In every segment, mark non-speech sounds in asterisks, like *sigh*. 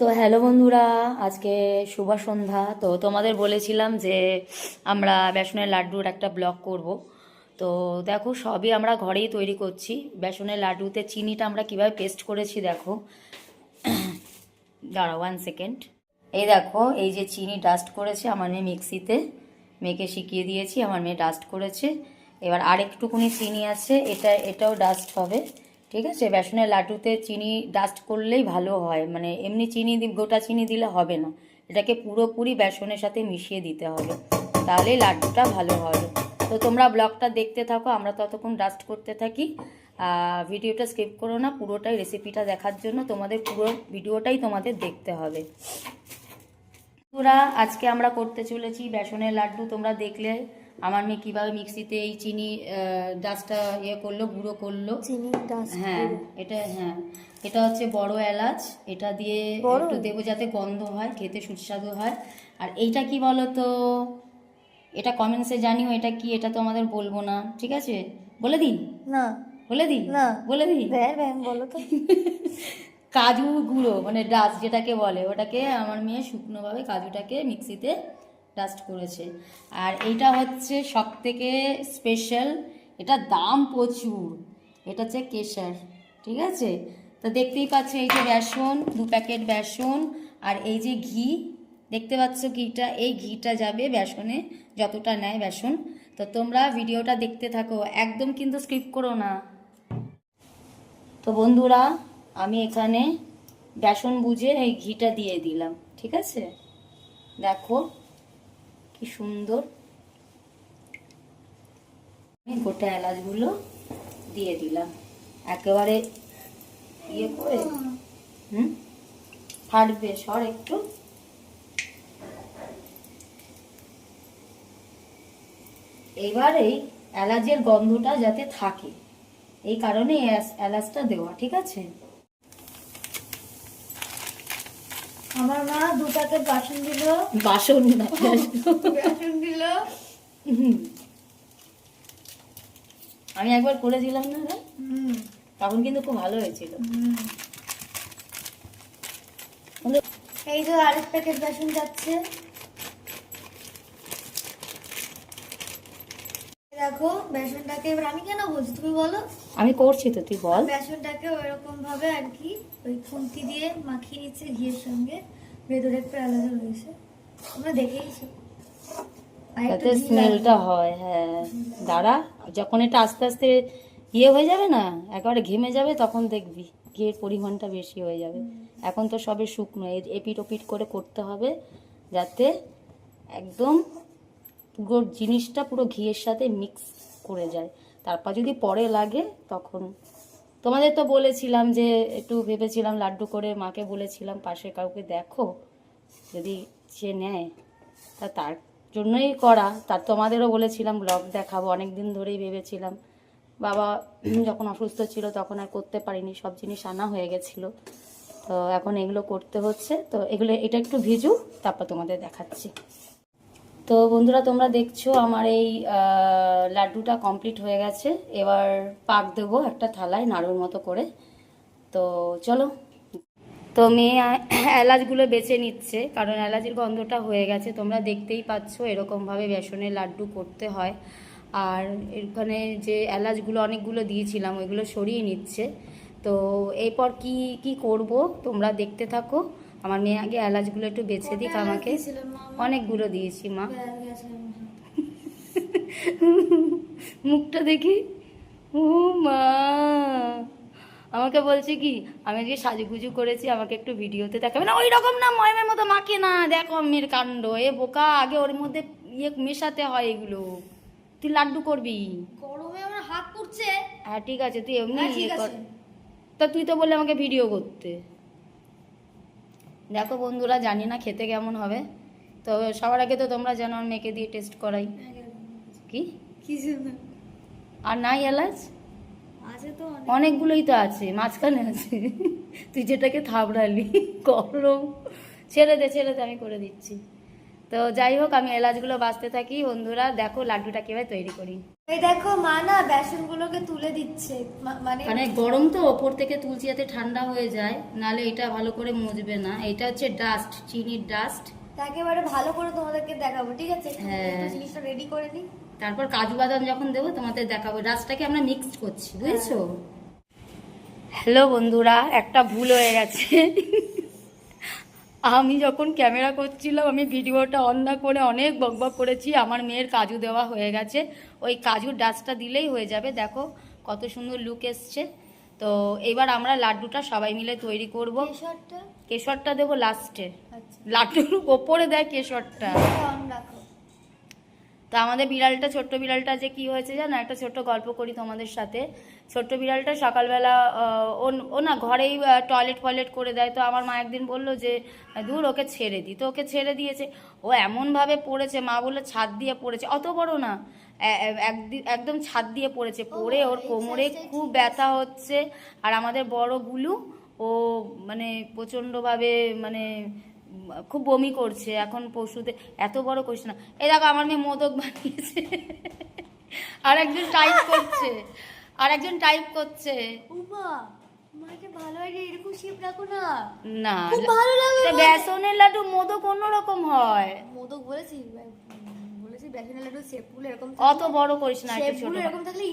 তো হ্যালো বন্ধুরা, আজকে শুভ সন্ধ্যা। তো তোমাদের বলেছিলাম যে আমরা বেসনের লাড্ডুর একটা ব্লগ করব। তো দেখো, সবই আমরা ঘরেই তৈরি করছি। বেসনের লাড্ডুতে চিনিটা আমরা কীভাবে পেস্ট করেছি দেখো। দাঁড়া ওয়ান সেকেন্ড এই দেখো, এই যে চিনি ডাস্ট করেছে আমার মেয়ে মিক্সিতে। মেয়েকে শিখিয়ে দিয়েছি, আমার মেয়ে ডাস্ট করেছে। এবার আরেকটুকুনি চিনি আছে, এটা, এটাও ডাস্ট হবে। ঠিক আছে? বেসনের লাড্ডুতে চিনি ডাস্ট করলেই ভালো হয়। মানে এমনি চিনি গোটা চিনি দিলে হবে না। এটাকে পুরোপুরি বেসনের সাথে মিশিয়ে দিতে হবে। তাহলেই লাড্ডুটা ভালো হবে। তো তোমরা ব্লগটা দেখতে থাকো, আমরা ততক্ষণ ডাস্ট করতে থাকি। ভিডিওটা স্কিপ করো না, পুরোটাই রেসিপিটা দেখার জন্য তোমাদের পুরো ভিডিওটাই তোমাদের দেখতে হবে। বন্ধুরা, আজকে আমরা করতে চলেছি বেসনের লাড্ডু। তোমরা দেখলে আমার মেয়ে কীভাবে মিক্সিতে এই চিনি ডাস্টটা ইয়ে করল গুঁড়ো করল। চিনি হ্যাঁ এটা হ্যাঁ। এটা হচ্ছে বড় এলাচ। এটা দিয়ে একটু দেবো যাতে গন্ধ হয় খেতে সুস্বাদু হয়। আর এইটা কি বলো তো এটা কমেন্টসে জানিও এটা কি এটা তো আমাদের বলব না। ঠিক আছে? বলে দিই না। বলে দিই না। বলে ব্যাং বলো তো। *laughs* কাজু গুঁড়ো মানে ডাস্ট যেটাকে বলে ওটাকে আমার মেয়ে শুকনোভাবে কাজুটাকে মিক্সিতে ডাস্ট করেছে। আর এইটা হচ্ছে সব থেকে স্পেশাল এটা দাম প্রচুর। এটা হচ্ছে কেশর, ঠিক আছে? তো দেখতেই পাচ্ছ এই যে বেসন, দু প্যাকেট বেসন আর এই যে ঘি, দেখতে পাচ্ছ ঘিটা, এই ঘিটা যাবে বেসনে যতটা নেয় বেসন। তো তোমরা ভিডিওটা দেখতে থাকো, একদম কিন্তু স্কিপ করো না। তো বন্ধুরা, আমি এখানে বেসন বুঝে এই ঘিটা দিয়ে দিলাম, ঠিক আছে? দেখো। কি সুন্দর। আমি গোটা এলাচগুলো দিয়ে দিলাম। একেবারে ইয়ে করে, হুম, ফাটবে, সর একটু। এবারে এলাচের গন্ধটা যাতে থাকে, এই কারণে এলাচটা দেওয়া, ঠিক আছে? আমার মা দু প্যাকেট বাসন দিল। বাসন না বাসন দিল। আমি একবার করেছিলাম না রে? হুম। তখন কিন্তু খুব ভালো হয়েছিল। এই তো আরেক প্যাকেট বাসন যাচ্ছে। দেখো বেসনটাকে এবার আমি কেন বলছি? তুমি বলো। আমি করছি তো তুই বল। বেসনটাকে ওইরকম ভাবে আর কি ওই খুন্তি দিয়ে মাখিয়ে নিচ্ছে ঘিয়ের সঙ্গে। ভেতরে একটু আলাদা রয়েছে। তোমরা দেখেইছো ঘি স্মেলটা হয় হ্যাঁ। দাঁড়া যখন এটা আস্তে আস্তে ইয়ে হয়ে যাবে না একেবারে ঘেমে যাবে তখন দেখবি ঘিয়ের পরিমাণটা বেশি হয়ে যাবে। এখন তো সবে শুকনো এপিট ওপিট করে করতে হবে যাতে একদম জিনিসটা পুরো ঘিয়ের সাথে মিক্স করে যায়। তারপর যদি পরে লাগে, তখন তোমাদের তো বলেছিলাম যে, একটু ভেবেছিলাম লাড্ডু করে মাকে বলেছিলাম, পাশে কাউকে দেখো, যদি সে নেয়, তা তার জন্যই করা। তার তোমাদেরও বলেছিলাম ব্লগ দেখাবো অনেক দিন ধরেই ভেবেছিলাম। বাবা যখন অসুস্থ ছিল, তখন আর করতে পারিনি, সব জিনিস আনা হয়ে গেছিল। তো এখন এগুলো করতে হচ্ছে। তো এগুলো, এটা একটু ভিজু, তারপর তোমাদের দেখাচ্ছি। তো বন্ধুরা, তোমরা দেখছ আমার এই লাড্ডুটা কমপ্লিট হয়ে গেছে। এবার পাক দেবো একটা থালায় নাড়ুর মতো করে। তো চলো। তো মেয়ে এলাচগুলো বেছে নিচ্ছে, কারণ এলাচের গন্ধটা হয়ে গেছে। তোমরা দেখতেই পাচ্ছ এরকমভাবে বেসনের লাড্ডু করতে হয়। আর এখানে যে এলাচগুলো অনেকগুলো দিয়েছিলাম, ওইগুলো সরিয়ে নিচ্ছে। তো এরপর কি কি করব, তোমরা দেখতে থাকো। আমার মেয়ে আগে এলাচগুলো একটু বেছে দিক আমাকে? অনেকগুলো দিয়েছি মা। মুখটা দেখি। ও মা। আমাকে বলছে কি আমি আজকে সাজুগুজু করেছি আমাকে একটু ভিডিওতে দেখাবে। না ওই রকম না ময়মের মতো মাকে না। দেখো মেয়ের কাণ্ড। এ বোকা আগে ওর মধ্যে ইয়ে মেশাতে হয় এগুলো। তুই লাড্ডু করবি। গরমে আমার হাত পুড়ছে। হ্যাঁ ঠিক আছে তুই এমনি হ্যাঁ, ইয়ে কর তা তুই তো বললে আমাকে ভিডিও করতে। দেখো বন্ধুরা জানি না খেতে কেমন হবে। তো সবার আগে তো তোমরা জানো আমার মেয়েকে দিয়ে টেস্ট করাই। কি? আর নাই এলাচ? অনেকগুলোই তো আছে মাঝখানে আছে। তুই যেটাকে থাবড়ালি গরম। ছেড়ে দে ছেড়ে দে আমি করে দিচ্ছি। তো যাই হোক আমি এলাচগুলো বাঁচতে থাকি। বন্ধুরা দেখো লাড্ডুটা কীভাবে তৈরি করি। এই দেখো মা না বেসন গুলোকে তুলে দিচ্ছে। মা- মানে মানে গরম তো ওপর থেকে তুলছি যাতে ঠান্ডা হয়ে যায় নালে এটা ভালো করে মুজবে না। এটা হচ্ছে ডাস্ট চিনির ডাস্ট একেবারে ভালো করে তোমাদেরকে দেখাবো ঠিক আছে? হ্যাঁ। একটু জিনিসটা রেডি করে নিই তারপর কাজু বাদাম যখন দেবো তোমাদের দেখাবো। ডাস্টটাকে আমরা মিক্সড করছি বুঝেছ? হ্যালো বন্ধুরা একটা ভুল হয়ে গেছে। আমি যখন ক্যামেরা করছিলাম আমি ভিডিওটা অন না করে অনেক বকবক করেছি আমার মেয়ের কাজু দেওয়া হয়ে গেছে। ওই কাজুর ডাস্টটা দিলেই হয়ে যাবে। দেখো কত সুন্দর লুক এসছে। তো এবার আমরা লাড্ডুটা সবাই মিলে তৈরি করব। কেশরটা? কেশরটা দেবো লাস্টে আচ্ছা। লাড্ডুর ওপরে দেয় কেশরটা। রাখো। তো আমাদের বিড়ালটা ছোট্ট বিড়ালটা যে কি হয়েছে জানো? একটা ছোট্ট গল্প করি তোমাদের সাথে। ছোট্ট বিড়ালটা সকালবেলা ও- না ঘরেই টয়লেট ফয়লেট করে দেয়। তো আমার মা একদিন বলল যে দূর ওকে ছেড়ে দিই তো ওকে ছেড়ে দিয়েছে। ও এমনভাবে পড়েছে মা বলল ছাদ দিয়ে পড়েছে। অত বড় না একদম ছাদ দিয়ে পড়েছে। পড়ে ওর কোমরে খুব ব্যথা হচ্ছে। আর আমাদের বড় গুলু ও মানে প্রচণ্ডভাবে মানে খুব বমি করছে এখন পশুতে এত বড় করছে না। এই দেখো আমার মেয়ে মোদক বানিয়েছে। আর একজন টাইপ করছে। আর একজন টাইপ করছে। না বেসনের লাড্ডু মোদক অন্যরকম হয়। মোদক বলেছি অত বড় করিস না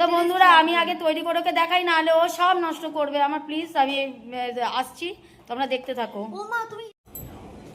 তো বন্ধুরা আমি আগে তৈরি করে ওকে দেখাই না হলে ও সব নষ্ট করবে। আমার প্লিজ আমি আসছি তোমরা দেখতে থাকো।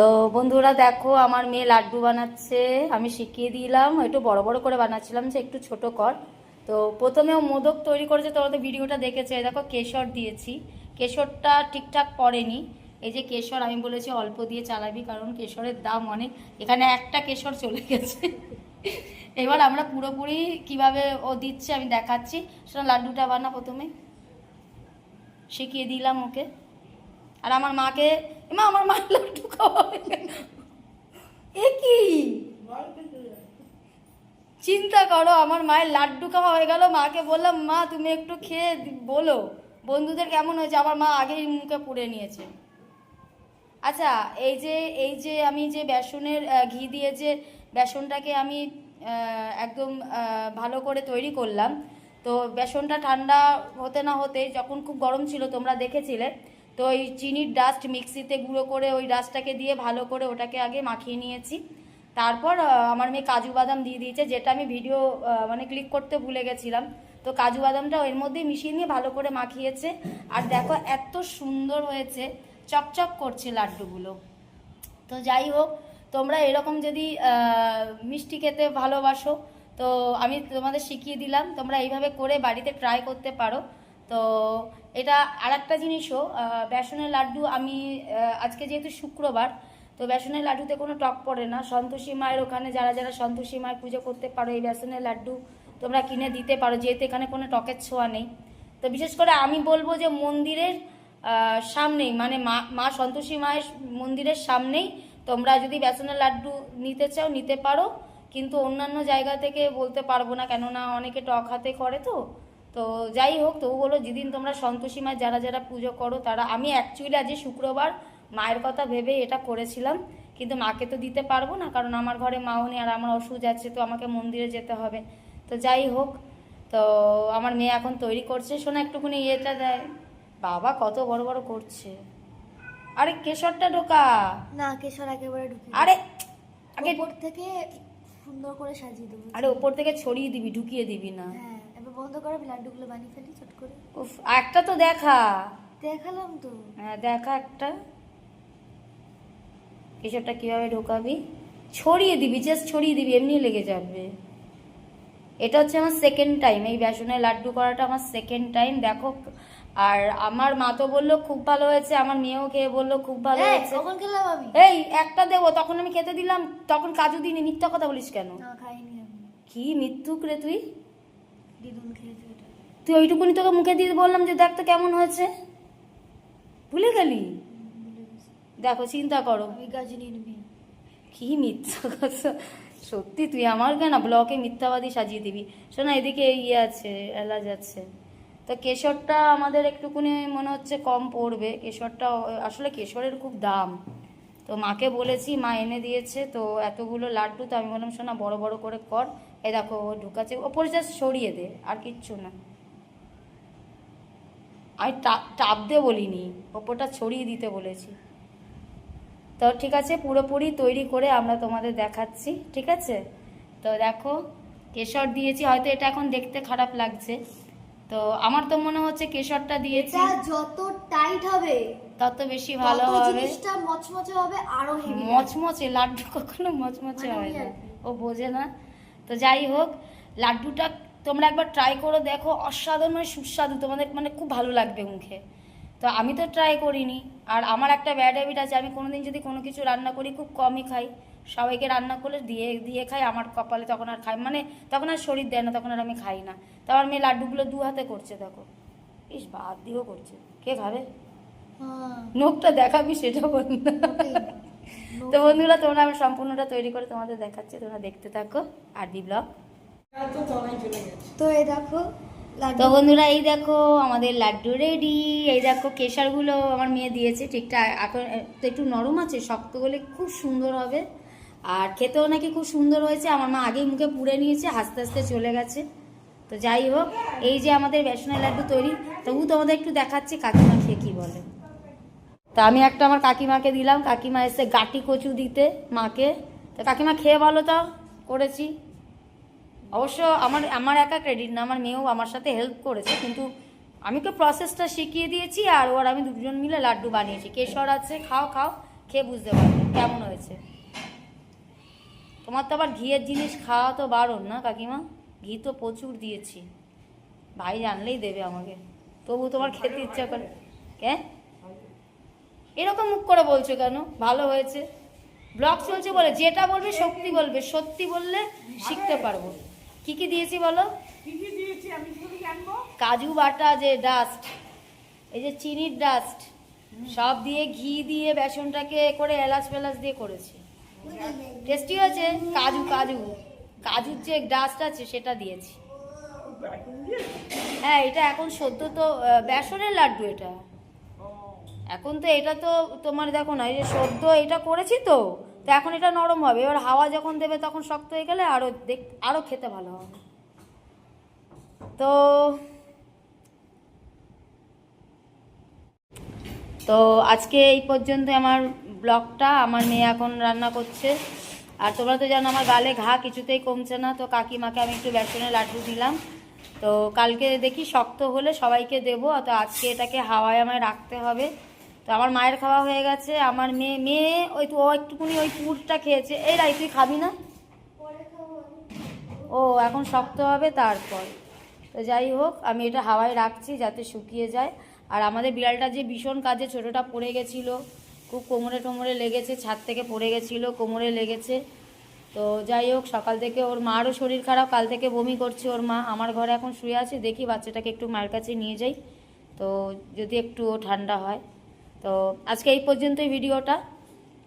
তো বন্ধুরা দেখো, আমার মেয়ে লাড্ডু বানাচ্ছে। আমি শিখিয়ে দিলাম, একটু বড় বড় করে বানাচ্ছিলাম যে একটু ছোট কর। তো প্রথমে ও মোদক তৈরি করেছে, তোমরা তো ভিডিওটা দেখেছে। দেখো, কেশর দিয়েছি। কেশরটা ঠিকঠাক পড়েনি। এই যে কেশর, আমি বলেছি অল্প দিয়ে চালাবি, কারণ কেশরের দাম অনেক। এখানে একটা কেশর চলে গেছে। এবার আমরা পুরোপুরি কীভাবে ও দিচ্ছে আমি দেখাচ্ছি। সেটা লাড্ডুটা বানা প্রথমে। শিখিয়ে দিলাম ওকে। আর আমার মাকে মা আমার মা লাড্ডু খাওয়া। এ কি? চিন্তা করো, আমার মায়ের লাড্ডু খাওয়া হয়ে গেল, মাকে বললাম, মা, তুমি একটু খেয়ে বলো, বন্ধুদের কেমন হয়েছে? আমার মা আগেই মুখে পুড়ে নিয়েছে। আচ্ছা এই যে এই যে আমি যে বেসনের ঘি দিয়ে যে বেসনটাকে আমি একদম ভালো করে তৈরি করলাম, তো বেসনটা ঠান্ডা হতে না হতে যখন খুব গরম ছিল, তোমরা দেখেছিলে তো ওই চিনির ডাস্ট মিক্সিতে গুঁড়ো করে ওই ডাস্টটাকে দিয়ে ভালো করে ওটাকে আগে মাখিয়ে নিয়েছি। তারপর আমার মেয়ে কাজু বাদাম দিয়ে দিয়েছে, যেটা আমি ভিডিও মানে ক্লিক করতে ভুলে গেছিলাম। তো কাজু বাদামটা এর মধ্যেই মিশিয়ে নিয়ে ভালো করে মাখিয়েছে। আর দেখো এত সুন্দর হয়েছে, চকচক করছে লাড্ডুগুলো। তো যাই হোক, তোমরা এরকম যদি মিষ্টি খেতে ভালোবাসো, তো আমি তোমাদের শিখিয়ে দিলাম, তোমরা এইভাবে করে বাড়িতে ট্রাই করতে পারো। তো এটা আর একটা জিনিসও বেসনের লাড্ডু আমি আজকে যেহেতু শুক্রবার, তো বেসনের লাড্ডুতে কোনো টক পড়ে না। সন্তোষী মায়ের ওখানে যারা যারা সন্তোষী মায়ের পুজো করতে পারো এই বেসনের লাড্ডু, তোমরা কিনে দিতে পারো, যেহেতু এখানে কোনো টকের ছোঁয়া নেই। তো বিশেষ করে আমি বলব যে মন্দিরের সামনেই মানে মা মা সন্তোষী মায়ের মন্দিরের সামনেই তোমরা যদি বেসনের লাড্ডু নিতে চাও, নিতে পারো। কিন্তু অন্যান্য জায়গা থেকে বলতে পারব না, কেননা অনেকে টক হাতে করে তো। তো যাই হোক তবু বলো যেদিন তোমরা সন্তোষী মায়ের যারা যারা পুজো করো তারা আমি অ্যাকচুয়ালি আজকে শুক্রবার মায়ের কথা ভেবে এটা করেছিলাম কিন্তু মাকে তো দিতে পারব না কারণ আমার ঘরে মাও নেই আর আমার অসুখ আছে তো আমাকে মন্দিরে যেতে হবে। তো যাই হোক তো আমার মেয়ে এখন তৈরি করছে। শোনা একটুখানি ইয়েটা দেয়। বাবা কত বড় বড় করছে। আরে কেশরটা ঢোকা। না কেশর একেবারে ঢুকে আরে আগে উপর থেকে সুন্দর করে সাজিয়ে দেবো। আরে ওপর থেকে ছড়িয়ে দিবি ঢুকিয়ে দিবি না। হ্যাঁ বন্ধ করে আমি লাড্ডুগুলো বানিয়ে ফেলি ছোট করে। উফ একটা তো দেখা। দেখালাম তো। হ্যাঁ দেখা একটা। কেশরটা কীভাবে ঢোকাবি? ছড়িয়ে দিবি জাস্ট ছড়িয়ে দিবি এমনি লেগে যাবে। এটা হচ্ছে আমার সেকেন্ড টাইম এই বেসনের লাড্ডু করাটা আমার সেকেন্ড টাইম দেখো। আর আমার মা তো বলল খুব ভালো হয়েছে। আমার মেয়েও খেয়ে বলল খুব ভালো হয়েছে। কখন খেলাম আমি? এই একটা দেবো তখন আমি খেতে দিলাম তখন কাজু দিনি মিথ্যা কথা বলিস কেন? খাইনি কি মৃত্যুক রে তুই? দিদুন খেয়েছে এটা তুই ওইটুকুনি তোকে মুখে দিয়ে বললাম যে দেখ তো কেমন হয়েছে। ভুলে গেলি? দেখো চিন্তা করো। কি মিথ্যা কথা? সত্যি তুই আমার কেন? ব্লকে মিথ্যাবাদী সাজিয়ে দিবি। শোনা এদিকে ইয়ে আছে এলাচ আছে। তো কেশরটা আমাদের একটুকুনি মনে হচ্ছে কম পড়বে। কেশরটা আসলে কেশরের খুব দাম। তো মাকে বলেছি মা এনে দিয়েছে তো এতগুলো লাড্ডু তো আমি বললাম শোনা বড় বড় করে কর। এই দেখো ও ঢুকাচ্ছে। ওপরে জাস্ট সরিয়ে দে আর কিচ্ছু না। আমি টাপ দে বলিনি ওপরটা ছড়িয়ে দিতে বলেছি। তো ঠিক আছে পুরোপুরি তৈরি করে আমরা তোমাদের দেখাচ্ছি ঠিক আছে? তো দেখো কেশর দিয়েছি হয়তো এটা এখন দেখতে খারাপ লাগছে। তো আমার তো মনে হচ্ছে কেশরটা দিয়েছি। যত টাইট হবে তত বেশি ভালো হবে। জিনিসটা মচমচে হবে আরও হেভি মচমচে লাড্ডু কখনো মচমচে হয় না। ও বোঝে না। তো যাই হোক লাড্ডুটা তোমরা একবার ট্রাই করে দেখো অসাধারণ মানে সুস্বাদু তোমাদের মানে খুব ভালো লাগবে মুখে। তো আমি তো ট্রাই করিনি আর আমার একটা ব্যাড হ্যাবিট আছে আমি কোনোদিন যদি কোনো কিছু রান্না করি খুব কমই খাই। সবাইকে রান্না করলে দিয়ে দিয়ে খাই আমার কপালে তখন আর খাই মানে তখন আর শরীর দেয় না তখন আর আমি খাই না। তো আমার মেয়ে লাড্ডুগুলো দু হাতে করছে দেখো। ইস বাদ দিয়েও করছে। কে খাবে? হ্যাঁ। নোখটা দেখাবি সেটা বল না। তো বন্ধুরা তোমরা আমি সম্পূর্ণটা তৈরি করে তোমাদের দেখাচ্ছি। তোমরা দেখতে থাকো আর বি ব্লগ। তো এই দেখো তো বন্ধুরা এই দেখো আমাদের লাড্ডু রেডি এই দেখো কেশারগুলো আমার মেয়ে দিয়েছে। ঠিকঠাক এখন তো একটু নরম আছে শক্ত হলে খুব সুন্দর হবে। আর খেতেও নাকি খুব সুন্দর হয়েছে। আমার মা আগেই মুখে পুড়ে নিয়েছে হাসতে হাসতে চলে গেছে। তো যাই হোক এই যে আমাদের বেসনের লাড্ডু তৈরি তবু তোমাদের একটু দেখাচ্ছি কাকিমা খেয়ে কী বলে। তা আমি একটা আমার কাকিমাকে দিলাম, কাকিমা এসে গাটি কচু দিতে মাকে। তা কাকিমা খেয়ে ভালো তো করেছি। অবশ্য আমার আমার একা ক্রেডিট না, আমার মেয়েও আমার সাথে হেল্প করেছে, কিন্তু আমি তো প্রসেসটা শিখিয়ে দিয়েছি আর ওর আমি দুজন মিলে লাড্ডু বানিয়েছি। কেশর আছে, খাও খাও, খেয়ে বুঝতে পারবে কেমন হয়েছে। তোমার তো আবার ঘিয়ের জিনিস খাওয়া তো বারণ না কাকিমা? ঘি তো প্রচুর দিয়েছি। ভাই জানলেই দেবে আমাকে। তবু তোমার খেতে ইচ্ছা করে কে? এরকম মুখ করে বলছো কেন? ভালো হয়েছে। ব্লগ চলছে বলে যেটা বলবে সত্যি বলবে সত্যি বললে শিখতে পারব। কি কি দিয়েছি বলো? কাজু বাটা যে ডাস্ট এই যে চিনির ডাস্ট সব দিয়ে ঘি দিয়ে বেসনটাকে করে এলাচ ফেলাচ দিয়ে করেছি। টেস্টি হয়েছে? কাজু কাজু। কাজুর যে ডাস্ট আছে সেটা দিয়েছি। হ্যাঁ এটা এখন সদ্য তো বেসনের লাড্ডু এটা। এখন তো এটা তো তোমার দেখো না, এই যে সদ্য এটা করেছি তো তো এখন এটা নরম হবে। এবার হাওয়া যখন দেবে তখন শক্ত হয়ে গেলে আরও দেখ আরও খেতে ভালো হবে। তো তো আজকে এই পর্যন্ত আমার ব্লগটা, আমার মেয়ে এখন রান্না করছে। আর তোমরা তো জানো আমার গালে ঘা কিছুতেই কমছে না, তো কাকিমাকে আমি একটু বেসনের লাড্ডু দিলাম। তো কালকে দেখি শক্ত হলে সবাইকে দেবো, তো আজকে এটাকে হাওয়ায় আমায় রাখতে হবে। তো আমার মায়ের খাওয়া হয়ে গেছে, আমার মেয়ে মেয়ে, ওই তো ও একটুকুনি ওই পুরটা খেয়েছে। এই রাই, তুই খাবি না? ও, এখন শক্ত হবে তারপর। তো যাই হোক, আমি এটা হাওয়ায় রাখছি যাতে শুকিয়ে যায়। আর আমাদের বিড়ালটা যে ভীষণ কাজে ছোটোটা পড়ে গেছিল, খুব কোমরে টোমরে লেগেছে, ছাদ থেকে পড়ে গেছিল, কোমরে লেগেছে। তো যাই হোক, সকাল থেকে ওর মারও শরীর খারাপ, কাল থেকে বমি করছে ওর মা। আমার ঘরে এখন শুয়ে আছে, দেখি বাচ্চাটাকে একটু মায়ের কাছে নিয়ে যাই। তো যদি একটু ঠান্ডা হয়। তো আজকে এই পর্যন্তই ভিডিওটা।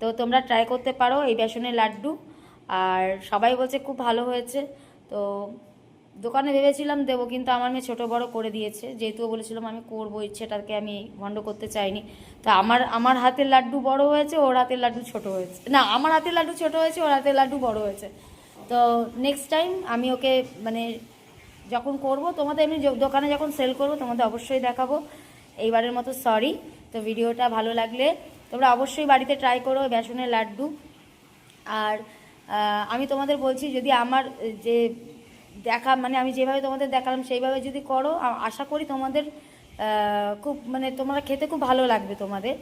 তো তোমরা ট্রাই করতে পারো এই বেসনের লাড্ডু। আর সবাই বলছে খুব ভালো হয়েছে। তো দোকানে ভেবেছিলাম দেবো, কিন্তু আমার মেয়ে ছোটো বড় করে দিয়েছে। যেহেতু বলেছিলাম আমি করব, ইচ্ছেটাকে আমি ভণ্ড করতে চাইনি। তো আমার আমার হাতের লাড্ডু বড় হয়েছে, ওর হাতের লাড্ডু ছোট হয়েছে। না, আমার হাতের লাড্ডু ছোট হয়েছে, ওর হাতের লাড্ডু বড় হয়েছে। তো নেক্সট টাইম আমি ওকে মানে যখন করব, তোমাদের এমনি দোকানে যখন সেল করব, তোমাদের অবশ্যই দেখাবো। এইবারের মতো সরি তো ভিডিওটা ভালো লাগলে তোমরা অবশ্যই বাড়িতে ট্রাই করো বেসনের লাড্ডু। আর আমি তোমাদের বলছি যদি আমার যে দেখা মানে আমি যেভাবে তোমাদের দেখালাম সেইভাবে যদি করো আশা করি তোমাদের খুব মানে তোমরা খেতে খুব ভালো লাগবে তোমাদের।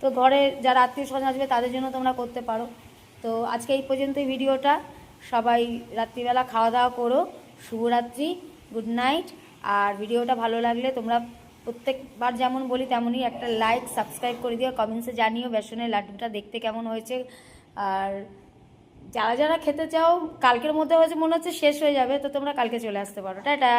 তো ঘরে যারা আত্মীয় স্বজন আসবে তাদের জন্য তোমরা করতে পারো। তো আজকে এই পর্যন্তই ভিডিওটা। সবাই রাত্রিবেলা খাওয়া দাওয়া করো। শুভরাত্রি গুড নাইট আর ভিডিওটা ভালো লাগলে তোমরা প্রত্যেকবার যেমন বলি, তেমনই একটা লাইক সাবস্ক্রাইব করে দিও। কমেন্টসে জানিও বেসনের লাড্ডুটা দেখতে কেমন হয়েছে। আর যারা যারা খেতে চাও, কালকের মধ্যে হয়েছে মনে হচ্ছে শেষ হয়ে যাবে, তো তোমরা কালকে চলে আসতে পারো। টাটা!